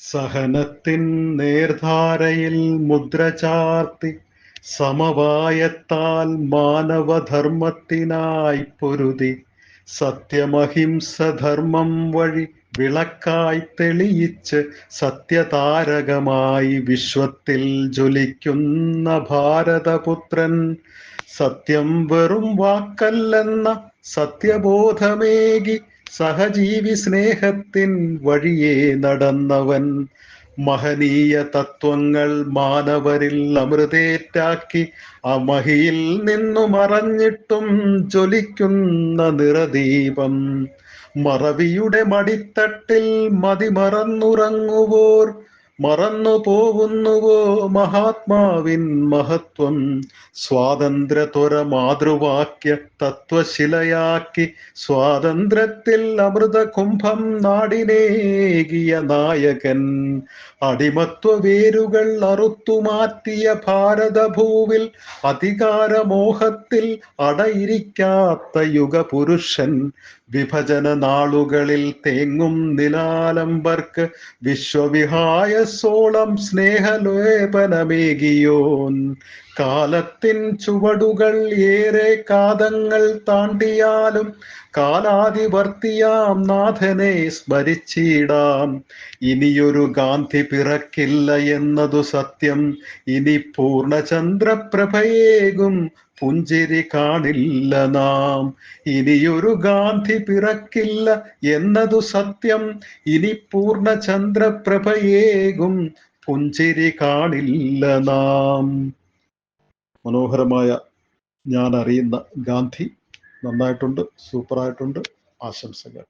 സഹനത്തിൻ നേർധാരയിൽ മുദ്ര ചാർത്തി സമവായത്താൽ മാനവധർമ്മത്തിനായി പൊരുതി സത്യമഹിംസധർമ്മം വഴി വിളക്കായി തെളിയിച്ച് സത്യതാരകമായി വിശ്വത്തിൽ ജ്വലിക്കുന്ന ഭാരതപുത്രൻ സത്യം വെറും വാക്കല്ലെന്ന സത്യബോധമേകി സഹജീവി സ്നേഹത്തിൻ വഴിയെ നടന്നവൻ മഹനീയ തത്വങ്ങൾ മാനവരിൽ അമൃതേറ്റാക്കി അമഹിയിൽ നിന്നു മറഞ്ഞിട്ടും ജ്വലിക്കുന്ന നിറദീപം. മറവിയുടെ മടിത്തട്ടിൽ മതിമറന്നുറങ്ങുവോർ മറന്നു പോകുന്നുവോ മഹാത്മാവിൻ മഹത്വം? സ്വാതന്ത്ര്യത്വര മാതൃവാക്യ തത്വശിലയാക്കി സ്വാതന്ത്ര്യത്തിൽ അമൃത കുംഭം നാടിനേകിയ നായകൻ. അടിമത്വ വേരുകൾ അറുത്തുമാറ്റിയ ഭാരതഭൂവിൽ അധികാരമോഹത്തിൽ അടയിരിക്കാത്ത യുഗപുരുഷൻ. വിഭജന നാളുകളിൽ തേങ്ങും നിലാലംബർക്ക് വിശ്വവിഹായ സോളം സ്നേഹലേപനമേകിയോൻ. കാലത്തിൻ ചുവടുകൾ ഏറെ കാതങ്ങൾ താണ്ടിയാലും കാലാതിവർത്തിയാം നാഥനെ സ്മരിച്ചിടാം. ഇനിയൊരു ഗാന്ധി പിറക്കില്ല എന്നതു സത്യം. ഇനി പൂർണചന്ദ്രപ്രഭയേകും പുഞ്ചിരി കാണില്ല നാം. ഇനിയൊരു ഗാന്ധി പിറക്കില്ല എന്നതു സത്യം. ഇനി പൂർണചന്ദ്രപ്രഭയേകും പുഞ്ചിരി കാണില്ല നാം. മനോഹരമായ ഞാൻ അറിയുന്ന ഗാന്ധി നന്നായിട്ടുണ്ട് സൂപ്പറായിട്ടുണ്ട്. ആശംസകൾ.